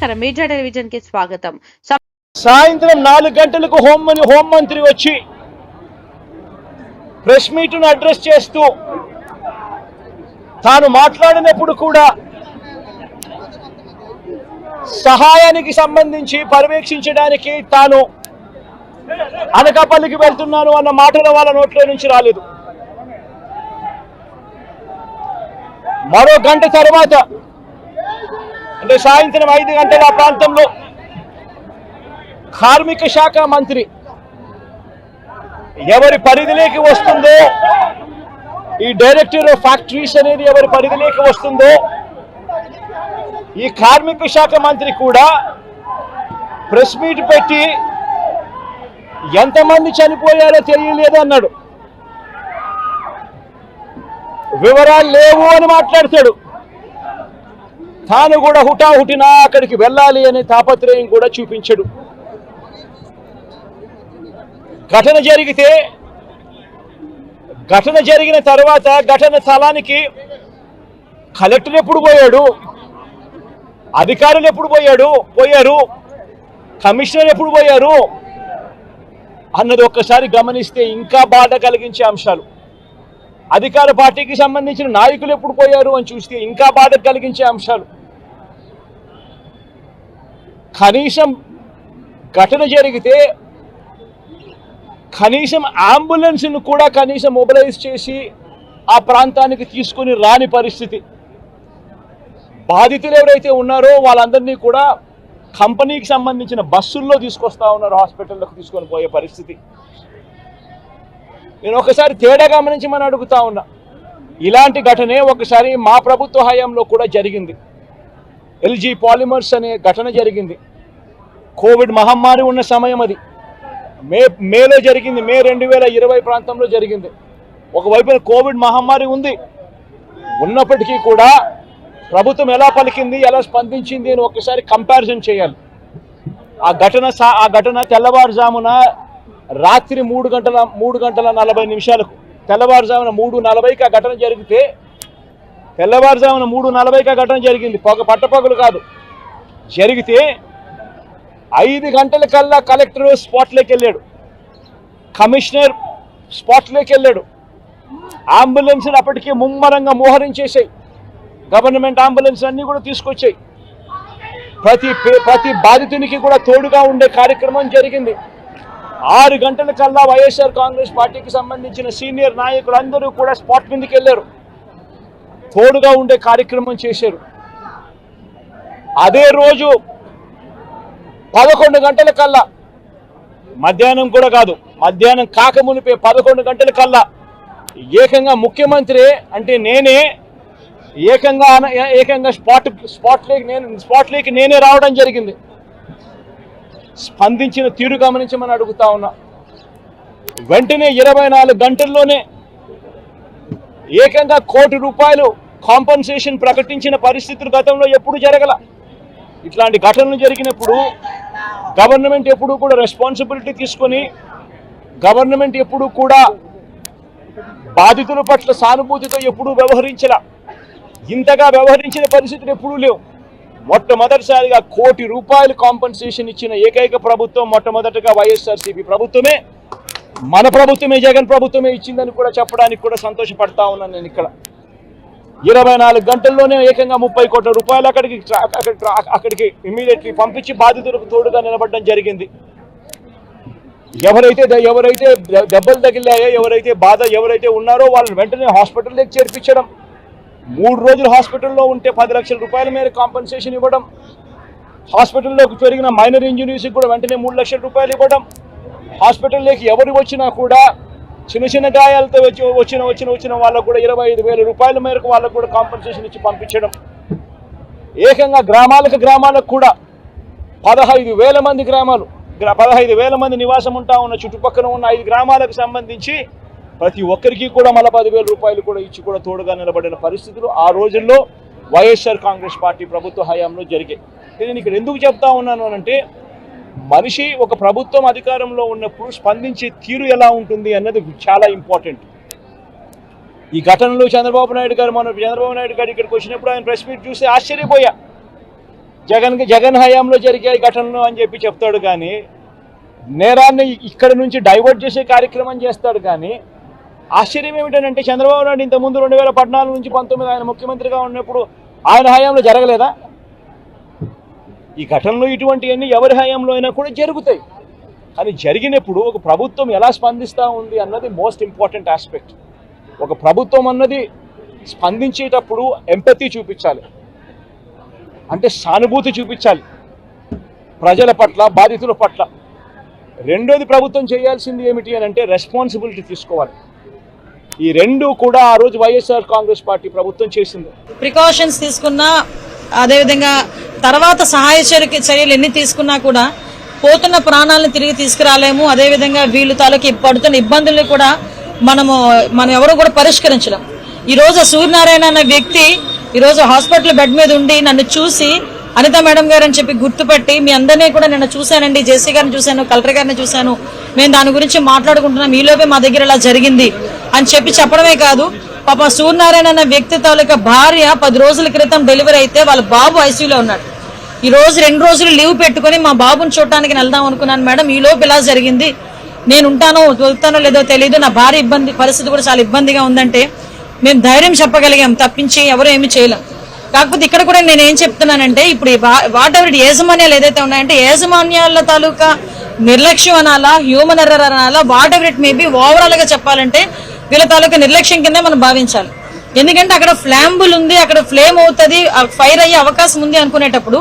నమస్కారం. మీడియా టెలివిజన్కి స్వాగతం. సాయంత్రం నాలుగు గంటలకు హోం మని- హోంమంత్రి వచ్చి ప్రెస్ మీట్ను అడ్రస్ చేస్తూ తాను మాట్లాడినప్పుడు కూడా సహాయానికి సంబంధించి పర్యవేక్షించడానికి తాను అనకాపల్లికి వెళ్తున్నాను అన్న మాటలు వాళ్ళ నోట్లో నుంచి రాలేదు. మరో గంట తర్వాత సాయంత్రం ఐదు గంటల ప్రాంతంలో కార్మిక శాఖ మంత్రి ఎవరి పరిధిలోకి వస్తుందో ఈ డైరెక్టర్ ఆఫ్ ఫ్యాక్టరీస్ అనేది ఎవరి పరిధిలోకి వస్తుందో ఈ కార్మిక శాఖ మంత్రి కూడా ప్రెస్ మీట్ పెట్టి ఎంతమంది చనిపోయారో తెలియలేదు అన్నాడు. వివరాలు లేవు అని మాట్లాడతాడు. తాను కూడా హుటాహుటిన అక్కడికి వెళ్ళాలి అనే తాపత్రయం కూడా చూపించడు. ఘటన జరిగితే ఘటన జరిగిన తర్వాత ఘటన స్థలానికి కలెక్టర్ ఎప్పుడు పోయాడు? అధికారులు ఎప్పుడు పోయాడు? పోయారు. కమిషనర్ ఎప్పుడు పోయారు? అన్నది ఒక్కసారి గమనిస్తే ఇంకా బాధ కలిగించే అంశాలు. అధికార పార్టీకి సంబంధించిన నాయకులు ఎప్పుడు పోయారు అని చూస్తే ఇంకా బాధ కలిగించే అంశాలు. కనీసం ఘటన జరిగితే కనీసం అంబులెన్స్ను కూడా కనీసం మొబిలైజ్ చేసి ఆ ప్రాంతానికి తీసుకుని రాని పరిస్థితి. బాధితులు ఎవరైతే ఉన్నారో వాళ్ళందరినీ కూడా కంపెనీకి సంబంధించిన బస్సుల్లో తీసుకొస్తా ఉన్నారు హాస్పిటల్లోకి తీసుకొని పోయే పరిస్థితి. నేను ఒకసారి తేడా గమనించి మనం అడుగుతా ఉన్నా. ఇలాంటి ఘటనే ఒకసారి మా ప్రభుత్వ హయాంలో కూడా జరిగింది. ఎల్జీ పాలిమర్స్ అనే ఘటన జరిగింది. కోవిడ్ మహమ్మారి ఉన్న సమయం అది. మే మేలో జరిగింది. మే రెండు వేల ఇరవై ప్రాంతంలో జరిగింది. ఒకవైపున కోవిడ్ మహమ్మారి ఉంది. ఉన్నప్పటికీ కూడా ప్రభుత్వం ఎలా పలికింది ఎలా స్పందించింది అని ఒకసారి కంపారిజన్ చేయాలి. ఆ ఘటన సా ఆ ఘటన తెల్లవారుజామున రాత్రి మూడు గంటల మూడు గంటల నలభై నిమిషాలకు తెల్లవారుజామున మూడు నలభైకి ఆ ఘటన జరిగితే తెల్లవారుజామున మూడు నలభైకి ఘటన జరిగింది. పొగ పట్టపగలు కాదు. జరిగితే ఐదు గంటల కల్లా కలెక్టర్ స్పాట్లోకి వెళ్ళాడు. కమిషనర్ స్పాట్లోకి వెళ్ళాడు. అంబులెన్స్లు అప్పటికే ముమ్మరంగా మోహరించేసాయి గవర్నమెంట్ అంబులెన్స్ అన్నీ కూడా తీసుకొచ్చాయి. ప్రతి ప్రతి బాధితునికి కూడా తోడుగా ఉండే కార్యక్రమం జరిగింది. ఆరు గంటల కల్లా వైఎస్ఆర్ కాంగ్రెస్ పార్టీకి సంబంధించిన సీనియర్ నాయకులు అందరూ కూడా స్పాట్ మీదకి వెళ్ళారు. తోడుగా ఉండే కార్యక్రమం చేశారు. అదే రోజు పదకొండు గంటల కల్లా మధ్యాహ్నం కూడా కాదు మధ్యాహ్నం కాకమునిపే పదకొండు గంటల కల్లా ఏకంగా ముఖ్యమంత్రి అంటే నేనే ఏకంగా ఏకంగా స్పాట్ స్పాట్లోకి నేను స్పాట్లోకి నేనే రావడం జరిగింది. స్పందించిన తీరు గమనించమని అడుగుతా ఉన్నా. వెంటనే ఇరవై నాలుగు గంటల్లోనే ఏకంగా కోటి రూపాయలు కాంపన్సేషన్ ప్రకటించిన పరిస్థితులు గతంలో ఎప్పుడు జరగల. ఇట్లాంటి ఘటనలు జరిగినప్పుడు గవర్నమెంట్ ఎప్పుడు కూడా రెస్పాన్సిబిలిటీ తీసుకొని గవర్నమెంట్ ఎప్పుడు కూడా బాధితుల పట్ల సానుభూతితో ఎప్పుడూ వ్యవహరించల. ఇంతగా వ్యవహరించిన పరిస్థితులు ఎప్పుడూ లేవు. మొట్టమొదటిసారిగా కోటి రూపాయలు కాంపన్సేషన్ ఇచ్చిన ఏకైక ప్రభుత్వం మొట్టమొదటగా వైఎస్ఆర్సీపీ ప్రభుత్వమే. మన ప్రభుత్వమే జగన్ ప్రభుత్వమే ఇచ్చిందని కూడా చెప్పడానికి కూడా సంతోషపడతా ఉన్నాను నేను ఇక్కడ. ఇరవై నాలుగు గంటల్లోనే ఏకంగా ముప్పై కోట్ల రూపాయలు అక్కడికి అక్కడికి అక్కడికి ఇమీడియట్లీ పంపించి బాధితులకు తోడుగా నిలబడడం జరిగింది. ఎవరైతే ఎవరైతే దెబ్బలు తగిలాయో ఎవరైతే బాధ ఎవరైతే ఉన్నారో వాళ్ళని వెంటనే హాస్పిటల్లోకి చేర్పించడం. మూడు రోజులు హాస్పిటల్లో ఉంటే పది లక్షల రూపాయల మేర కాంపెన్సేషన్ ఇవ్వడం. హాస్పిటల్లోకి పెరిగిన మైనర్ ఇంజనీర్స్కి కూడా వెంటనే మూడు లక్షల రూపాయలు ఇవ్వడం. హాస్పిటల్లోకి ఎవరు వచ్చినా కూడా చిన్న చిన్న గాయాలతో వచ్చి వచ్చిన వచ్చిన వచ్చిన వాళ్ళకు కూడా ఇరవై ఐదు వేల రూపాయల మేరకు వాళ్ళకు కూడా కాంపెన్సేషన్ ఇచ్చి పంపించడం. ఏకంగా గ్రామాలకు గ్రామాలకు కూడా పదహైదు వేల మంది గ్రామాలు గ్రా- పదహైదు వేల మంది నివాసం ఉంటా ఉన్న చుట్టుపక్కల ఉన్న ఐదు గ్రామాలకు సంబంధించి ప్రతి ఒక్కరికి కూడా మళ్ళీ పదివేల రూపాయలు కూడా ఇచ్చి కూడా తోడుగా నిలబడిన పరిస్థితులు ఆ రోజుల్లో వైఎస్ఆర్ కాంగ్రెస్ పార్టీ ప్రభుత్వ హయాంలో జరిగాయి. నేను ఇక్కడ ఎందుకు చెప్తా ఉన్నాను అంటే మనిషి ఒక ప్రభుత్వం అధికారంలో ఉన్నప్పుడు స్పందించే తీరు ఎలా ఉంటుంది అన్నది చాలా ఇంపార్టెంట్ ఈ ఘటనలో చంద్రబాబు నాయుడు గారు మన చంద్రబాబు నాయుడు గారు ఇక్కడికి వచ్చినప్పుడు ఆయన ప్రెస్ మీట్ చూసి ఆశ్చర్యపోయా. జగన్ జగన్ హయాంలో జరిగే ఘటనలు అని చెప్పి చెప్తాడు కానీ నేరాన్ని ఇక్కడ నుంచి డైవర్ట్ చేసే కార్యక్రమం చేస్తాడు కానీ ఆశ్చర్యం ఏమిటంటే చంద్రబాబు నాయుడు ఇంతకుముందు రెండు వేల పద్నాలుగు నుంచి పంతొమ్మిది ఆయన ముఖ్యమంత్రిగా ఉన్నప్పుడు ఆయన హయాంలో జరగలేదా? ఈ ఘటనలు ఇటువంటివన్నీ ఎవరి హయాంలో అయినా కూడా జరుగుతాయి. కానీ జరిగినప్పుడు ఒక ప్రభుత్వం ఎలా స్పందిస్తూ ఉంది అన్నది మోస్ట్ ఇంపార్టెంట్ ఆస్పెక్ట్. ఒక ప్రభుత్వం అన్నది స్పందించేటప్పుడు ఎంపతి చూపించాలి. అంటే సానుభూతి చూపించాలి. ప్రజల పట్ల బాధితుల పట్ల. రెండోది ప్రభుత్వం చేయాల్సింది ఏమిటి అని అంటే రెస్పాన్సిబిలిటీ తీసుకోవాలి. ఈ రెండు కూడా ఆ రోజు వైఎస్ఆర్ కాంగ్రెస్ పార్టీ ప్రభుత్వం చేసింది. ప్రికాషన్స్ తీసుకున్నా అదేవిధంగా తర్వాత సహాయ చర్యలు ఎన్ని తీసుకున్నా కూడా పోతున్న ప్రాణాలను తిరిగి తీసుకురాలేము. అదేవిధంగా వీళ్ళు తాలూకి పడుతున్న ఇబ్బందుల్ని కూడా మనము మనం ఎవరు కూడా పరిష్కరించలేం. ఈ రోజు సూర్యనారాయణ అన్న వ్యక్తి ఈరోజు హాస్పిటల్ బెడ్ మీద ఉండి నన్ను చూసి అనిత మేడం గారు అని చెప్పి గుర్తుపెట్టి మీ అందరినీ కూడా నిన్న చూశానండి. జేసీ గారిని చూశాను కలెక్టర్ గారిని చూశాను. మేము దాని గురించి మాట్లాడుకుంటున్నాం. ఈలోపే మా దగ్గర ఇలా జరిగింది అని చెప్పి చెప్పడమే కాదు పాప సూర్యనారాయణ అన్న వ్యక్తి తాలూకా భార్య పది రోజుల క్రితం డెలివరీ అయితే వాళ్ళ బాబు ఐసీయూలో ఉన్నాడు. ఈ రోజు రెండు రోజులు లీవ్ పెట్టుకొని మా బాబుని చూడటానికి వెళ్దాం అనుకున్నాను మేడం. ఈ లోపు ఇలా జరిగింది. నేను ఉంటానో వెళ్తానో లేదో తెలియదు నా భార్య ఇబ్బంది పరిస్థితి కూడా చాలా ఇబ్బందిగా ఉందంటే మేము ధైర్యం చెప్పగలిగాం. తప్పించి ఎవరు ఏమి చేయలేం. కాకపోతే ఇక్కడ కూడా నేను ఏం చెప్తున్నానంటే ఇప్పుడు వాట్ ఎవర్ యాజమాన్యాలు ఏదైతే ఉన్నాయంటే యాజమాన్యాల తాలూకా నిర్లక్ష్యం అనాలా హ్యూమన్ ఎర్రర్ అనాలా వాట్ ఎవర్ ఇట్ మేబీ ఓవరాల్గా చెప్పాలంటే వీళ్ళ తాలూకా నిర్లక్ష్యం కింద మనం భావించాలి. ఎందుకంటే అక్కడ ఫ్లాంబుల్ ఉంది అక్కడ ఫ్లేమ్ అవుతుంది ఫైర్ అయ్యే అవకాశం ఉంది అనుకునేటప్పుడు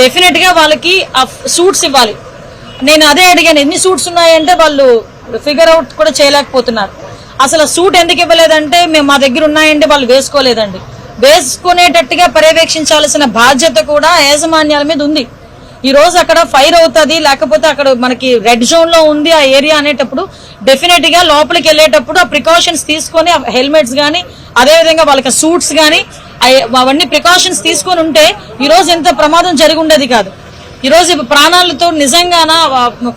డెఫినెట్గా వాళ్ళకి ఆ సూట్స్ ఇవ్వాలి. నేను అదే అడిగాను ఎన్ని సూట్స్ ఉన్నాయంటే వాళ్ళు ఫిగర్ అవుట్ కూడా చేయలేకపోతున్నారు. అసలు సూట్ ఎందుకు ఇవ్వలేదంటే మేము మా దగ్గర ఉన్నాయండి వాళ్ళు వేసుకోలేదండి. వేసుకునేటట్టుగా పర్యవేక్షించాల్సిన బాధ్యత కూడా యాజమాన్యాల మీద ఉంది. ఈ రోజు అక్కడ ఫైర్ అవుతుంది లేకపోతే అక్కడ మనకి రెడ్ జోన్లో ఉంది ఆ ఏరియా అనేటప్పుడు డెఫినెట్గా లోపలికి వెళ్ళేటప్పుడు ఆ ప్రికాషన్స్ తీసుకొని హెల్మెట్స్ గానీ అదేవిధంగా వాళ్ళకి సూట్స్ గానీ అవన్నీ ప్రికాషన్స్ తీసుకొని ఉంటే ఈ రోజు ఎంత ప్రమాదం జరిగి ఉండేది కాదు. ఈ రోజు ప్రాణాలతో నిజంగాన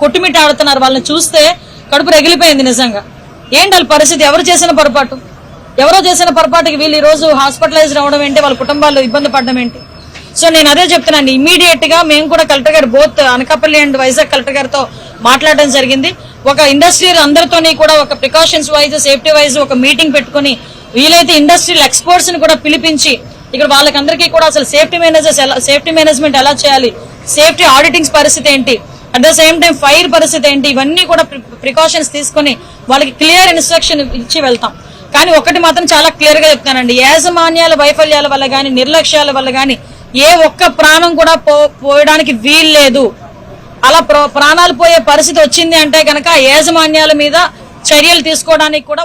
కొట్టుమిట్ట ఆడుతున్నారు వాళ్ళని చూస్తే కడుపు రగిలిపోయింది నిజంగా. ఏంటి వాళ్ళ పరిస్థితి? ఎవరు చేసిన పొరపాటు? ఎవరో చేసిన పొరపాటుకి వీళ్ళు ఈ రోజు హాస్పిటలైజ్ అవడం ఏంటి? వాళ్ళ కుటుంబాల్లో ఇబ్బంది పడడం ఏంటి? సో నేను అదే చెప్తున్నాను ఇమీడియట్గా మేము కూడా కలెక్టర్ గారు both Anakapalli and Vizag collector గారితో మాట్లాడడం జరిగింది. ఒక ఇండస్ట్రియల్ అందరితోని కూడా ఒక ప్రికాషన్స్ వైజ్ సేఫ్టీ వైజ్ ఒక మీటింగ్ పెట్టుకొని వీలైతే ఇండస్ట్రియల్ ఎక్స్పర్ట్స్ని కూడా పిలిపించి ఇక్కడ వాళ్ళకందరికీ కూడా అసలు సేఫ్టీ మేనేజర్స్ ఎలా సేఫ్టీ మేనేజ్మెంట్ ఎలా చేయాలి సేఫ్టీ ఆడిటింగ్స్ పరిస్థితి ఏంటి at the same time fire పరిస్థితి ఏంటి ఇవన్నీ కూడా ప్రికాషన్స్ తీసుకొని వాళ్ళకి క్లియర్ ఇన్స్ట్రక్షన్ ఇచ్చి వెళ్తాం. కానీ ఒకటి మాత్రం చాలా క్లియర్గా చెప్తానండి యాజమాన్యాల వైఫల్యాల వల్ల కానీ నిర్లక్ష్యాల వల్ల కానీ ఏ ఒక్క ప్రాణం కూడా పో పోయడానికి వీల్లేదు అలా ప్రాణాలు పోయే పరిస్థితి వచ్చింది అంటే కనుక యాజమాన్యాల మీద చర్యలు తీసుకోవడానికి కూడా